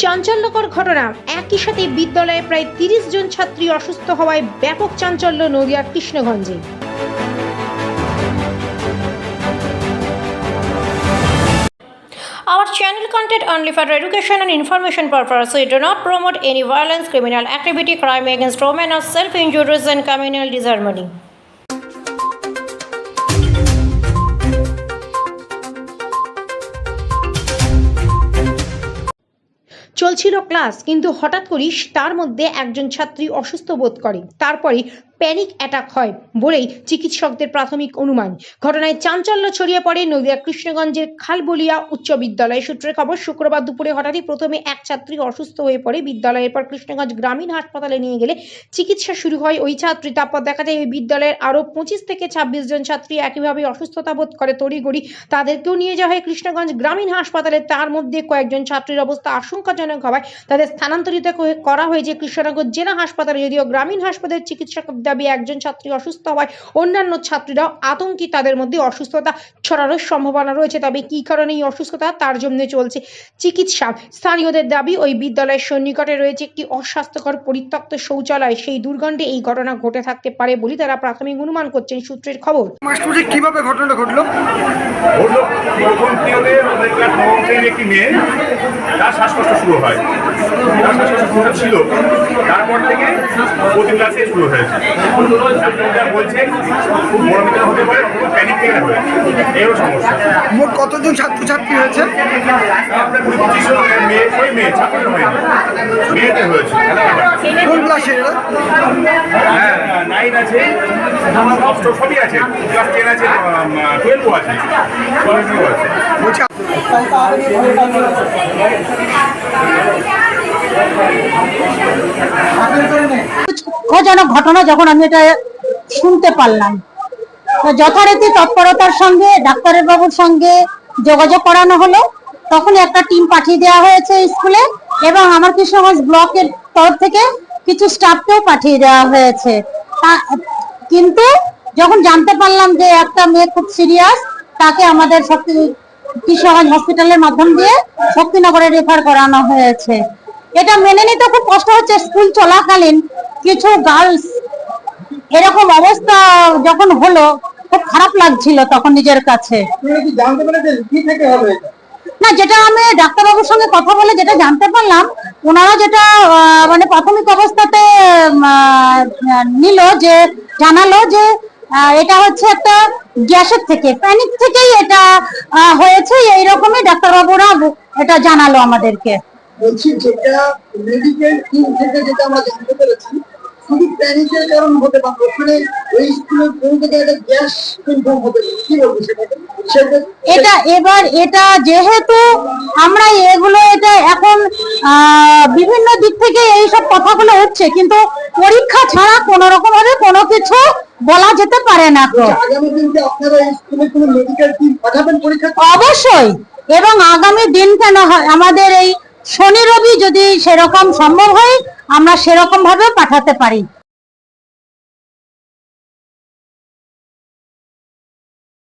চাঞ্চল্যকর ঘটনা একই সাথে বিদ্যালয়ে প্রায় তিরিশ জন ছাত্রী অসুস্থ হওয়ায় ব্যাপক চাঞ্চল্য নদিয়ার কৃষ্ণগঞ্জে Our channel content only for education and information purpose. We do not promote any violence, criminal activity, crime against women, or self-injuries and communal disharmony. চলছিল ক্লাস কিন্তু হঠাৎ করেই তার মধ্যে একজন ছাত্রী অসুস্থ বোধ করে। তারপরে প্যানিক অ্যাটাক হয় বলেই চিকিৎসকদের প্রাথমিক অনুমান। ঘটনায় চাঞ্চল্য ছড়িয়ে পড়ে নদিয়া কৃষ্ণগঞ্জের খালবলিয়া উচ্চ বিদ্যালয় সূত্রে খবর, শুক্রবার দুপুরে হঠাৎই প্রথমে এক ছাত্রী অসুস্থ হয়ে পড়ে। বিদ্যালয়ের পর কৃষ্ণগঞ্জ গ্রামীণ হাসপাতালে নিয়ে গেলে চিকিৎসা শুরু হয় ওই ছাত্রী তারপর দেখা যায় ওই বিদ্যালয়ের আরও পঁচিশ থেকে ছাব্বিশ জন ছাত্রী একইভাবে অসুস্থতা বোধ করে তড়িগড়ি তাদেরকেও নিয়ে যাওয়া হয় কৃষ্ণগঞ্জ গ্রামীণ হাসপাতালে। তার মধ্যে কয়েকজন ছাত্রীর অবস্থা আশঙ্কাজনক হওয়ায় তাদের স্থানান্তরিত করে- হয়েছে কৃষ্ণনগর জেলা হাসপাতালে। যদিও গ্রামীণ হাসপাতালের চিকিৎসক দাবি একজন ছাত্রী অসুস্থ হওয়ায় অন্যান্য ছাত্রীরাও আতঙ্কি তাদের মধ্যে অসুস্থতা ছড়ানোর সম্ভাবনা রয়েছে। তবে কী কারণে এই অসুস্থতা? তার জন্য চলছে চিকিৎসা। স্থানীয়দের দাবি ওই বিদ্যালয়ের সন্নিকটে রয়েছে একটি অস্বাস্থ্যকর পরিত্যক্ত শৌচালয়। সেই দুর্গন্ধে এই ঘটনা ঘটে থাকতে পারে বলে তারা প্রাথমিক অনুমান করছেন সূত্রের খবর। কীভাবে ঘটনাটা ঘটলো? একটি মেয়ে তার শ্বাসকষ্ট শুরু হয়। তার শ্বাসকষ্ট শুরু ছিল। তারপর থেকে প্রতি ক্লাসে শুরু হয়েছে। সমস্যা মোট কতজন হয়েছে আপনার মেয়ে হয়নি মেয়েদের হয়েছে? কোন ক্লাসে হ্যাঁ নাইন আছে আছে আছে আছে কলেজও আছে বলছি দুঃখজনক ঘটনা যখন আমি এটা শুনতে পারলাম। যথারীতি তৎপরতার সঙ্গে ডাক্তারের বাবুর সঙ্গে যোগাযোগ করানো হলো। তখন একটা টিম পাঠিয়ে দেওয়া হয়েছে স্কুলে এবং আমার কৃষ্ণগঞ্জ ব্লকের তরফ থেকে কিছু স্টাফকেও পাঠিয়ে দেওয়া হয়েছে। কিন্তু যখন জানতে পারলাম যে একটা মেয়ে খুব সিরিয়াস, তাকে আমাদের শক্তি, কৃষ্ণগঞ্জ হসপিটালের মাধ্যম দিয়ে শক্তিনগরে রেফার করানো হয়েছে। এটা মেনে নিতে খুব কষ্ট হচ্ছে। স্কুল চলাকালীন কিছু গার্লস এরকম অবস্থা যখন হলো খুব খারাপ লাগছিল তখন নিজের কাছে। না যেটা আমি ডাক্তারবাবুর সঙ্গে কথা বলে যেটা জানতে পারলাম ওনারা যেটা মানে প্রাথমিক অবস্থাতে নিল যে জানালো যে এটা হচ্ছে একটা গ্যাসের থেকে প্যানিক থেকেই এটা হয়েছে এইরকমই ডাক্তারবাবুরা এটা জানালো আমাদেরকে। বলছি যেটা মেডিকেল টিম থেকে যেটা আমরা জানতে পেরেছি শুধু প্যানিকের কারণ হতে পারে। ওখানে ওই স্কুলের কোন থেকে একটা গ্যাস হতে কি বলব সেটা? এটা এবার এটা যেহেতু আমরা এগুলো এটা এখন বিভিন্ন দিক থেকে এই সব কথাগুলো হচ্ছে কিন্তু পরীক্ষা ছাড়া কোন রকম ভাবে কোনো কিছু বলা যেতে পারে না তো। পরীক্ষা? অবশ্যই। এবং আগামী দিন কেন হয় আমাদের এই শনি রবি যদি সেরকম সম্ভব হয় আমরা সেরকম ভাবেও পাঠাতে পারি।